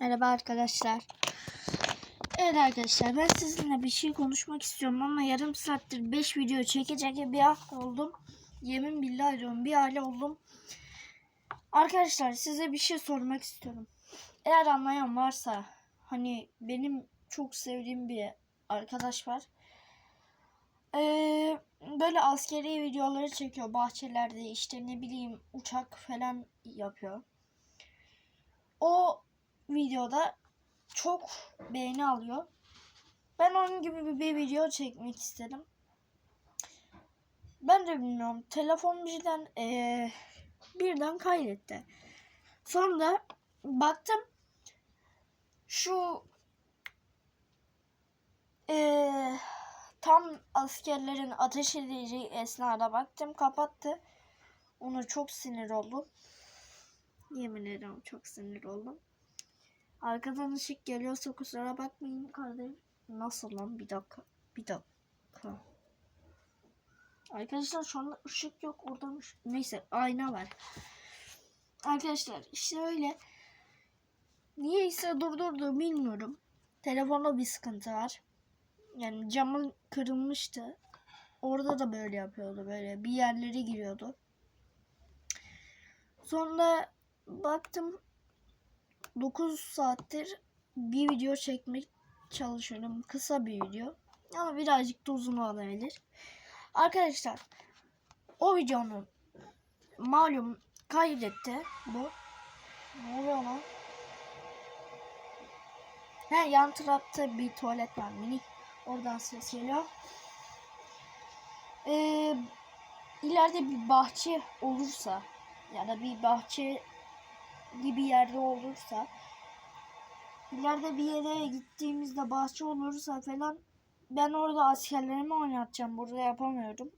Merhaba arkadaşlar. Evet arkadaşlar ben sizinle bir şey konuşmak istiyorum ama yarım saattir 5 video çekecek bir hafta oldum. Yemin billahi diyorum bir aile oldum. Arkadaşlar size bir şey sormak istiyorum. Eğer anlayan varsa hani benim çok sevdiğim bir arkadaş var. Ee, böyle askeri videoları çekiyor bahçelerde işte ne bileyim uçak falan yapıyor. O videoda çok beğeni alıyor. Ben onun gibi bir, video çekmek istedim. Ben de bilmiyorum. Telefon birden eee, birden kaydetti. Sonra baktım şu eee, tam askerlerin ateş edeceği esnada baktım kapattı. Ona çok sinir oldum. Yemin ederim çok sinir oldum. Arkadan ışık geliyorsa kusura bakmayın kardeşim. Nasıl lan? Bir dakika. Bir dakika. Arkadaşlar şu anda ışık yok. Oradan ışık. Neyse ayna var. Arkadaşlar işte öyle. Niyeyse durdurdu bilmiyorum. Telefonda bir sıkıntı var. Yani camın kırılmıştı. Orada da böyle yapıyordu böyle. Bir yerlere giriyordu. Sonra baktım 9 saattir bir video çekmek çalışıyorum. Kısa bir video. Ama birazcık da uzun olabilir. Arkadaşlar o videonun malum kaydetti bu. Ne oluyor lan? He yan tarafta bir tuvalet var mini. Oradan ses geliyor. Ee, ileride bir bahçe olursa ya da bir bahçe gibi yerde olursa ileride bir yere gittiğimizde bahçe olursa falan ben orada askerlerimi oynatacağım. Burada yapamıyorum.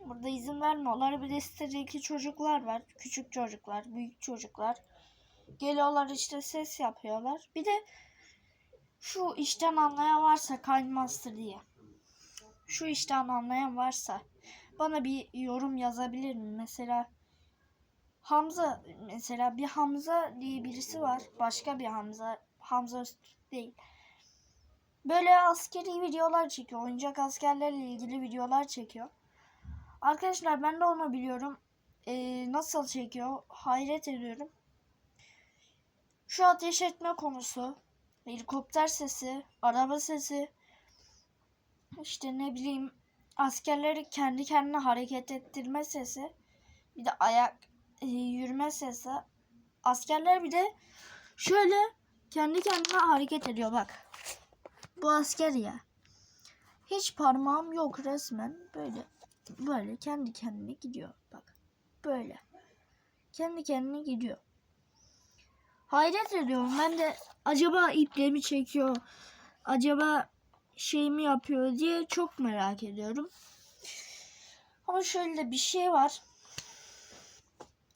Burada izin vermiyorlar. Bir de sitedeki çocuklar var. Küçük çocuklar, büyük çocuklar. Geliyorlar işte ses yapıyorlar. Bir de şu işten anlayan varsa Kindmaster diye. Şu işten anlayan varsa bana bir yorum yazabilir mi? Mesela Hamza mesela bir Hamza diye birisi var. Başka bir Hamza. Hamza Öztürk değil. Böyle askeri videolar çekiyor. Oyuncak askerlerle ilgili videolar çekiyor. Arkadaşlar ben de onu biliyorum. Ee, nasıl çekiyor? Hayret ediyorum. Şu ateş etme konusu. Helikopter sesi. Araba sesi. işte ne bileyim askerleri kendi kendine hareket ettirme sesi. Bir de ayak yürüme sesi. Askerler bir de şöyle kendi kendine hareket ediyor bak. Bu asker ya. Hiç parmağım yok resmen. Böyle böyle kendi kendine gidiyor. Bak. Böyle. Kendi kendine gidiyor. Hayret ediyorum. Ben de acaba iplemi çekiyor. Acaba şey mi yapıyor diye çok merak ediyorum. Ama şöyle bir şey var.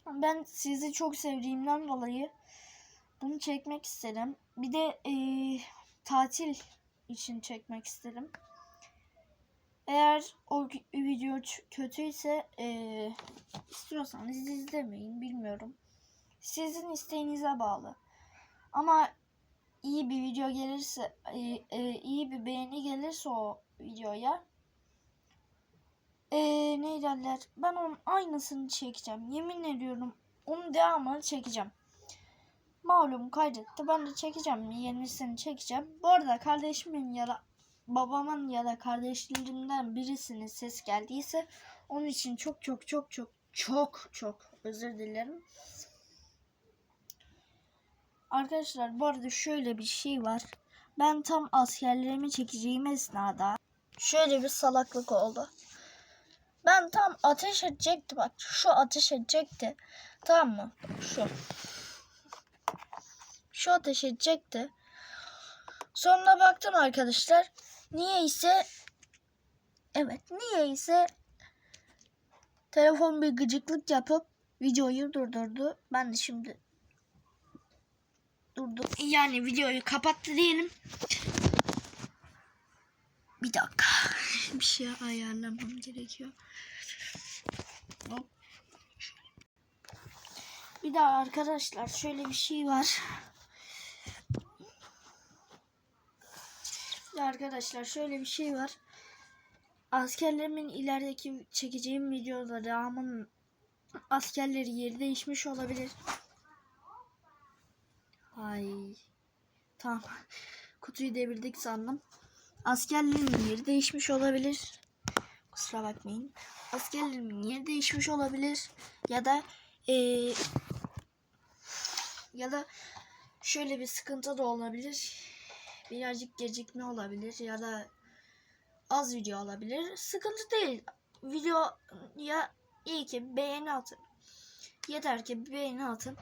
Ben sizi çok sevdiğimden dolayı bunu çekmek istedim. Bir de e, tatil için çekmek istedim. Eğer o video kötüyse e, istiyorsanız izlemeyin bilmiyorum. Sizin isteğinize bağlı. Ama iyi bir video gelirse, e, e, iyi bir beğeni gelirse o videoya ee, ne derler? Ben onun aynısını çekeceğim. Yemin ediyorum. Onun devamını çekeceğim. Malum kaydetti. Ben de çekeceğim. Yenisini çekeceğim. Bu arada kardeşimin ya da babamın ya da kardeşlerimden birisinin ses geldiyse onun için çok çok çok çok çok çok özür dilerim. Arkadaşlar bu arada şöyle bir şey var. Ben tam askerlerimi çekeceğim esnada şöyle bir salaklık oldu. Ben tam ateş edecekti bak. Şu ateş edecekti. Tamam mı? Şu. Şu ateş edecekti. Sonra baktım arkadaşlar. Niye ise Evet niye ise telefon bir gıcıklık yapıp videoyu durdurdu. Ben de şimdi durdu. Yani videoyu kapattı diyelim. Bir dakika bir şey ayarlamam gerekiyor. Bir daha arkadaşlar şöyle bir şey var. Bir arkadaşlar şöyle bir şey var. Askerlerimin ilerideki çekeceğim videoları aman askerleri yeri değişmiş olabilir. Ay. Tamam. Kutuyu devirdik sandım. Askerlerimin yeri değişmiş olabilir. Kusura bakmayın. Askerlerimin yeri değişmiş olabilir. Ya da eee, ya da şöyle bir sıkıntı da olabilir. Birazcık gecikme olabilir ya da az video olabilir. Sıkıntı değil. Videoya iyi ki beğeni atın. Yeter ki beğeni atın.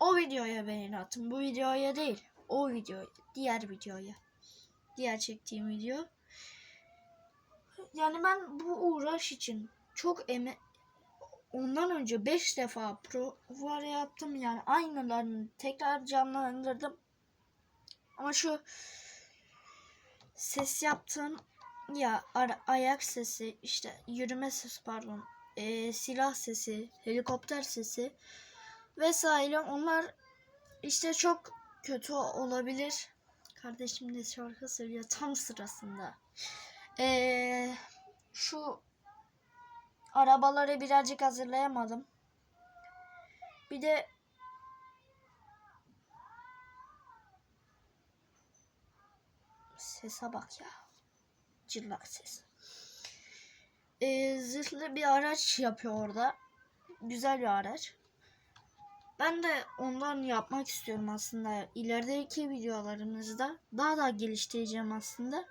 O videoya beğeni atın. Bu videoya değil. O videoya. Diğer videoya. Diğer çektiğim video. Yani ben bu uğraş için çok eme ondan önce 5 defa prova yaptım. Yani aynılarını tekrar canlandırdım. Ama şu ses yaptığım ya ayak sesi işte yürüme sesi pardon eee, silah sesi helikopter sesi vesaire onlar işte çok kötü olabilir. Kardeşim de şarkı söylüyor tam sırasında. Eee, şu arabaları birazcık hazırlayamadım. Bir de sese bak ya. Cırlak ses. Ee, zırhlı bir araç yapıyor orada. Güzel bir araç. Ben de ondan yapmak istiyorum aslında. İlerideki videolarımızda daha da geliştireceğim aslında.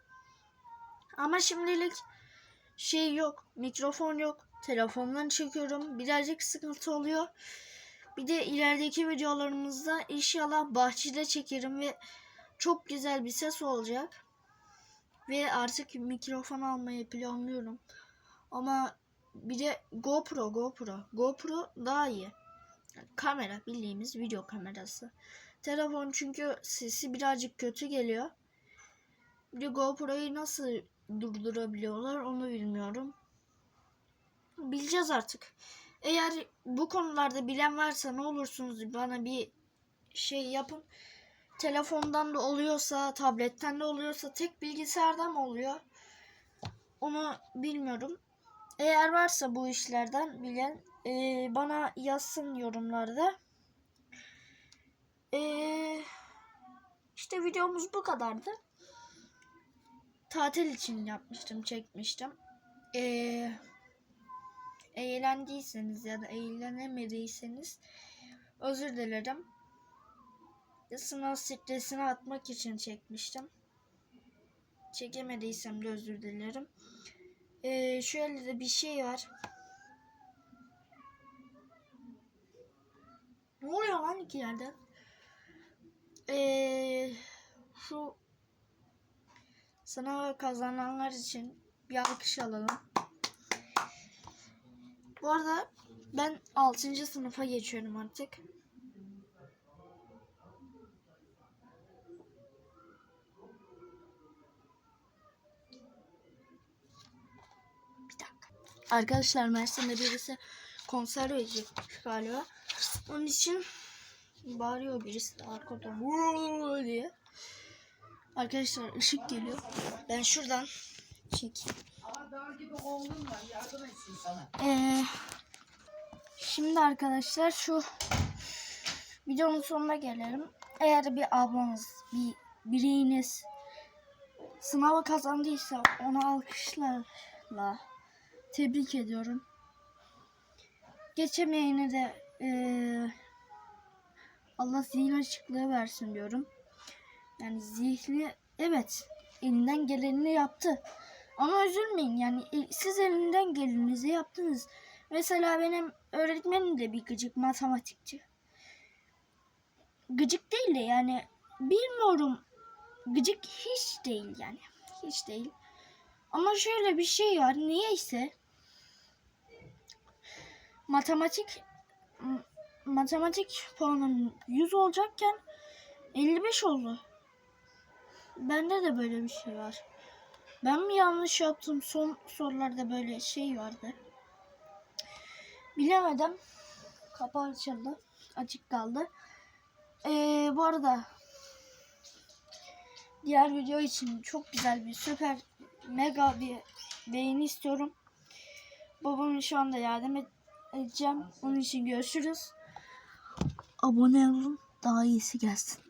Ama şimdilik şey yok. Mikrofon yok. Telefondan çekiyorum. Birazcık sıkıntı oluyor. Bir de ilerideki videolarımızda inşallah bahçede çekerim ve çok güzel bir ses olacak. Ve artık mikrofon almayı planlıyorum. Ama bir de GoPro, GoPro. GoPro daha iyi. Kamera bildiğimiz video kamerası. Telefon çünkü sesi birazcık kötü geliyor. Bir de GoPro'yu nasıl durdurabiliyorlar onu bilmiyorum. Bileceğiz artık. Eğer bu konularda bilen varsa ne olursunuz bana bir şey yapın. Telefondan da oluyorsa, tabletten de oluyorsa, tek bilgisayardan mı oluyor? Onu bilmiyorum. Eğer varsa bu işlerden bilen eee, bana yazsın yorumlarda. Eee işte videomuz bu kadardı. Tatil için yapmıştım, çekmiştim. Eee eğlendiyseniz ya da eğlenemediyseniz özür dilerim. Sınav stresini atmak için çekmiştim. Çekemediysem de özür dilerim. Ee, şöyle de bir şey var. Ne oluyor lan iki yerden? Ee, şu sınavı kazananlar için bir alkış alalım. Bu arada ben 6. sınıfa geçiyorum artık. Arkadaşlar Mersin'de birisi konser verecek galiba. Onun için bağırıyor birisi de arkadan diye. Arkadaşlar ışık geliyor. Ben şuradan çekeyim. Ee, şimdi arkadaşlar şu videonun sonuna gelelim. Eğer bir ablanız, bir bireyiniz sınavı kazandıysa onu alkışlarla tebrik ediyorum. Geçemeyene de eee, Allah zihin açıklığı versin diyorum. Yani zihni evet elinden gelenini yaptı. Ama üzülmeyin yani e, siz elinden gelenizi yaptınız. Mesela benim öğretmenim de bir gıcık matematikçi. Gıcık değil de yani bilmiyorum. Gıcık hiç değil yani. Hiç değil. Ama şöyle bir şey var. Niyeyse matematik matematik puanım 100 olacakken 55 oldu. Bende de böyle bir şey var. Ben mi yanlış yaptım? Son sorularda böyle şey vardı. Bilemedim. Kapı açıldı. Açık kaldı. Ee, bu arada diğer video için çok güzel bir süper mega bir beğeni istiyorum. Babamın şu anda yardım et- edeceğim. Onun için görüşürüz. Abone olun. Daha iyisi gelsin.